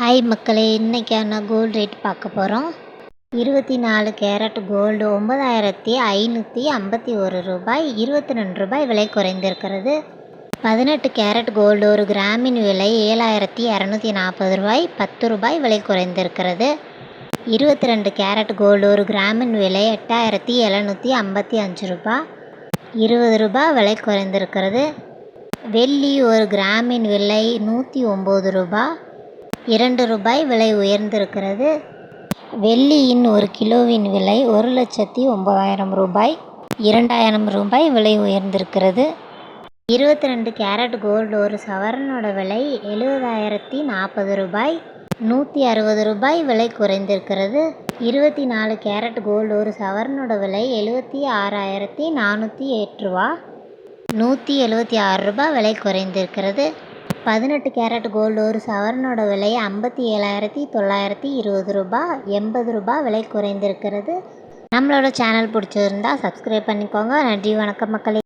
Hi மக்களே இன்றைக்கான gold rate பார்க்க போகிறோம் இருபத்தி நாலு கேரட் கோல்டு ஒம்பதாயிரத்தி ஐநூற்றி ஐம்பத்தி ஒரு ரூபாய் இருபத்தி ரெண்டு ரூபாய் விலை குறைந்திருக்கிறது. பதினெட்டு கேரட் கோல்டு ஒரு கிராமின் விலை ஏழாயிரத்தி இரநூத்தி நாற்பது ரூபாய் பத்து ரூபாய் விலை குறைந்திருக்கிறது. இருபத்தி ரெண்டு கேரட் கோல்டு ஒரு கிராமின் விலை எட்டாயிரத்தி எழுநூற்றி ஐம்பத்தி அஞ்சு ரூபாய் இருபது ரூபாய் விலை குறைந்திருக்கிறது. வெள்ளி ஒரு கிராமின் விலை நூற்றி ஒம்பது ரூபாய் இரண்டு ரூபாய் விலை உயர்ந்திருக்கிறது. வெள்ளியின் ஒரு கிலோவின் விலை ஒரு லட்சத்தி ஒம்பதாயிரம் ரூபாய் இரண்டாயிரம் ரூபாய் விலை உயர்ந்திருக்கிறது. இருபத்தி ரெண்டு கேரட் கோல்டு ஒரு சவரனோட விலை எழுபதாயிரத்தி நாற்பது ரூபாய் நூற்றி அறுபது ரூபாய் விலை குறைந்திருக்கிறது. இருபத்தி நாலு கேரட் கோல்டு ஒரு சவரனோட விலை எழுபத்தி ஆறாயிரத்தி நானூற்றி எட்டு ரூபா நூற்றி எழுபத்தி ஆறு ரூபாய் விலை குறைந்திருக்கிறது. பதினெட்டு கேரட் கோல்டு ஒரு சவரனோட விலை ஐம்பத்தி ஏழாயிரத்தி தொள்ளாயிரத்தி இருபது ரூபாய் எண்பது ரூபாய் விலை குறைந்திருக்கிறது. நம்மளோட சேனல் பிடிச்சிருந்தா சப்ஸ்கிரைப் பண்ணிக்கோங்க. நன்றி வணக்கம் மக்களே.